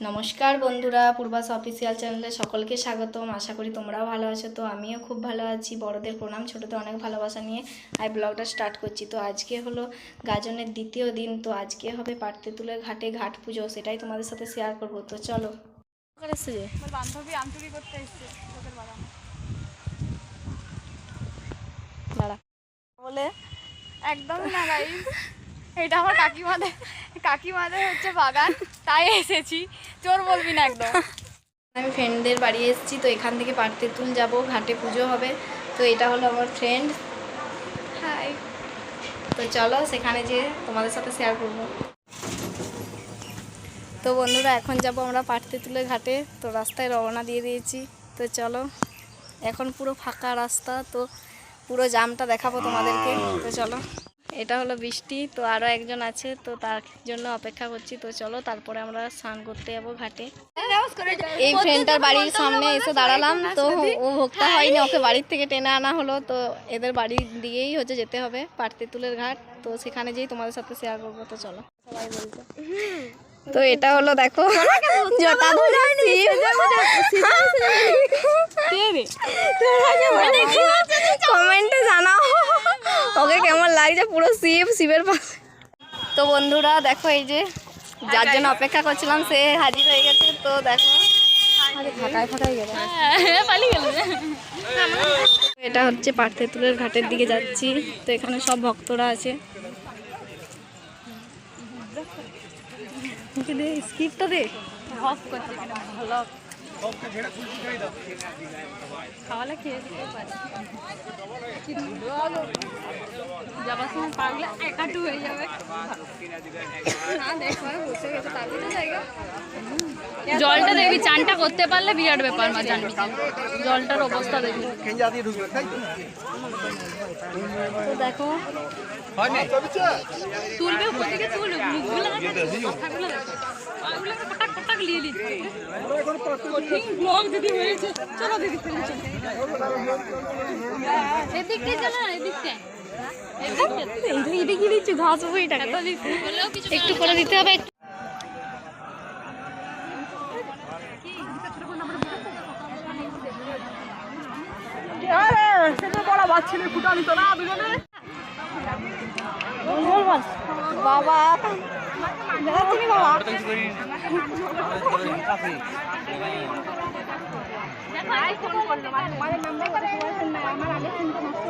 নমস্কার বন্ধুরা পূর্বাস অফিসিয়াল চ্যানেলে সকলকে স্বাগতম। আশা করি তোমরাও ভালো আছো। তো আমিও খুব ভালো আছি। বড়দের প্রণাম ছোটদের অনেক ভালোবাসা নিয়ে আই ব্লগটা স্টার্ট করছি। তো আজকে হলো গাজনের দ্বিতীয় দিন। তো আজকে হবে পাটতে তুলে ঘাটে ঘাট পুজো সেটাই তোমাদের সাথে শেয়ার করব। তো চলো। বান্ধবী আমচুরি করতে এসছে। বলে একদম না গাইস এটা আমার কাকিমাদের কাকিমাদের হচ্ছে বাগান। তাই এসেছি। চোর বলবি না একদম। আমি ফ্রেন্ডদের বাড়ি এসেছি, তো এখান থেকে পাটতেতুল যাব, ঘাটে পুজো হবে। তো এটা হলো আমার ফ্রেন্ড হাই তো চলো সেখানে যেয়ে তোমাদের সাথে শেয়ার করব। তো বন্ধুরা, এখন যাব আমরা পাটতেতুলের ঘাটে। তো রাস্তায় রওনা দিয়ে দিয়েছি। তো চলো, এখন পুরো ফাঁকা রাস্তা, তো পুরো জামটা দেখাবো তোমাদেরকে। তো চলো। এটা হলো বৃষ্টি তো আরও একজন আছে তো তার জন্য অপেক্ষা করছি। তো চলো তারপরে আমরা স্নান করতে যাব ঘাটে। এই ফ্রেন্ডটার বাড়ির সামনে এসে দাঁড়ালাম তো ও ভোক্তা হয়নি ওকে বাড়ির থেকে টেনে আনা হলো তো এদের বাড়ি দিয়েই হচ্ছে যেতে হবে পাটতেতুলের ঘাট। তো সেখানে যেই তোমাদের সাথে শেয়ার করব তো চলো। সবাই বলতে তো এটা হলো দেখো জটা ধরে কমেন্টে জানাও। ওকে কেমন লাগছে? পুরো শিব শিবের পাশে তো বন্ধুরা দেখো এই যে যার জন্য অপেক্ষা করছিলাম সে হাজির হয়ে গেছে। তো দেখো। গেল। এটা হচ্ছে পার্থেতুলের ঘাটের দিকে যাচ্ছি। তো এখানে সব ভক্তরা আছে। দে স্কিপটা দে। ভালো। খাওয়ালে খেয়ে দিতে পারে। যাবার সময় পারলে একাটু হয়ে যাবে। না দেখবার বসে গেছে, তারপরে জায়গা। জলটা দেখবি চানটা করতে পারলে বিরাট ব্যাপার মা জানবি। জলটার অবস্থা দেখবি। তো দেখো তুলবে উপর থেকে মুখগুলো কথাগুলো। চলো দিদি, চলো। না, একটু করে দিতে হবে একটু বাবা দেখাচ্ছি বাবা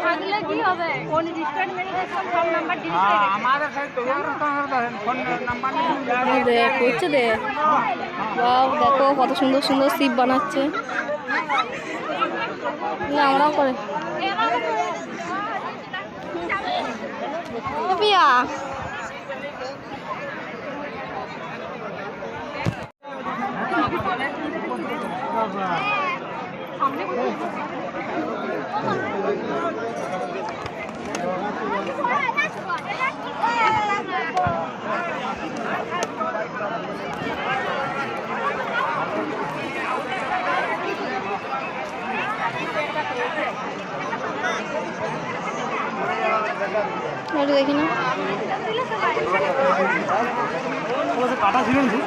থাকলে কি হবে ফোন রিস্টার্ট মেরে দেখলাম সব নাম্বার ডিলিট দে। করছে দে বাও দেখো কত সুন্দর সুন্দর শিপ বানাচ্ছে। না আমরাও করে। ও পিয়া একটু দেখি না বন্ধুরা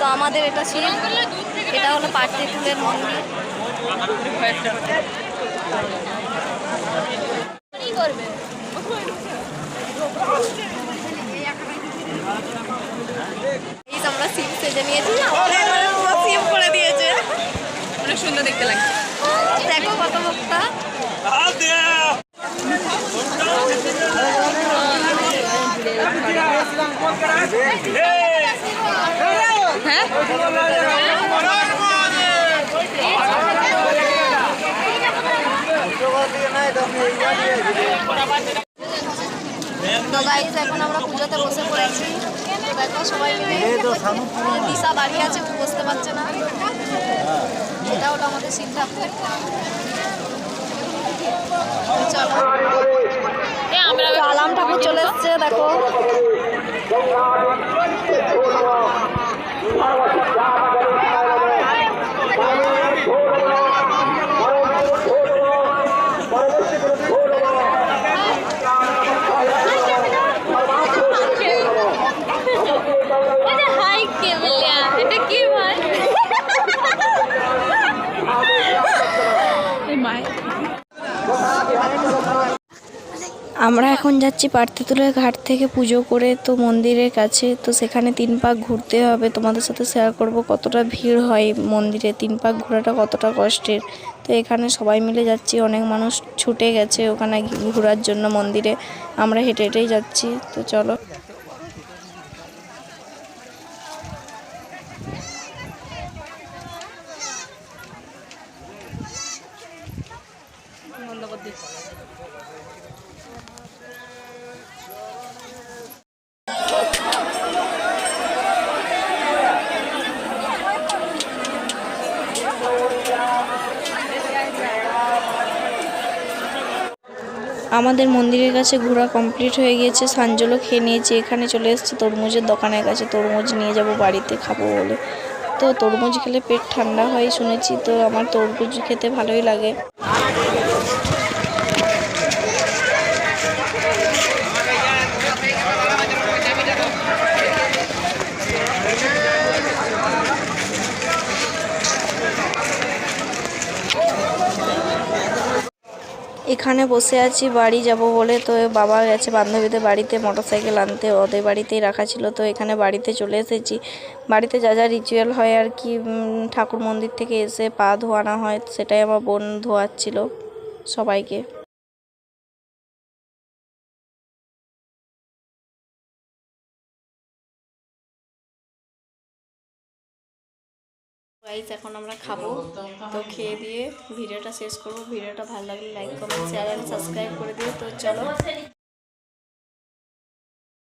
তো আমাদের এটা ছিল। এটা হলো পাটলি ফুলের মন্দির। করবে সেজে নিয়েছি এবারে করে দিয়েছে। অনেক সুন্দর দেখতে লাগছে। দেখো কত বক্তা তো গাইজ এখন আমরা পুজোতে বসে পড়েছি। তো দেখো সবাই মিলে দিশা দাঁড়িয়ে আছে বসতে পারছে না। এটা হলো আমাদের শিব ঠাকুর চলো। আলাম ঠাকুর চলে এসছে দেখো। আমরা এখন যাচ্ছি পার্থিতুলের ঘাট থেকে পুজো করে তো মন্দিরের কাছে, তো সেখানে তিন পাক ঘুরতে হবে। তোমাদের সাথে শেয়ার করব কতটা ভিড় হয় মন্দিরে, তিন পাক ঘোরাটা কতটা কষ্টের। তো এখানে সবাই মিলে যাচ্ছি, অনেক মানুষ ছুটে গেছে ওখানে ঘোরার জন্য মন্দিরে। আমরা হেঁটে হেঁটেই যাচ্ছি, তো চলো। আমাদের মন্দিরের কাছে ঘোরা কমপ্লিট হয়ে গিয়েছে সাঞ্জলও খেয়ে নিয়েছি, এখানে চলে এসেছি, তরমুজের দোকানের কাছে, তরমুজ নিয়ে যাব বাড়িতে, খাব বলে। তো তরমুজ খেলে পেট ঠান্ডা হয়, শুনেছি তো আমার তরমুজ খেতে ভালোই লাগে। এখানে বসে আছি, বাড়ি যাব বলে। তো বাবা গেছে বান্ধবীদের বাড়িতে, মোটরসাইকেল আনতে। ওদের বাড়িতেই রাখা ছিল। তো এখানে বাড়িতে চলে এসেছি। বাড়িতে যা যা রিচুয়াল হয় আর কি ঠাকুর মন্দির থেকে এসে পা ধোয়ানো হয়, সেটাই আমার বোন ধোয়াচ্ছিল সবাইকে। গাইজ এখন আমরা খাব। তো খেয়ে দিয়ে ভিডিওটা শেষ করব। ভিডিওটা ভালো লাগলে লাইক কমেন্ট শেয়ার সাবস্ক্রাইব করে দিও। তো চলো।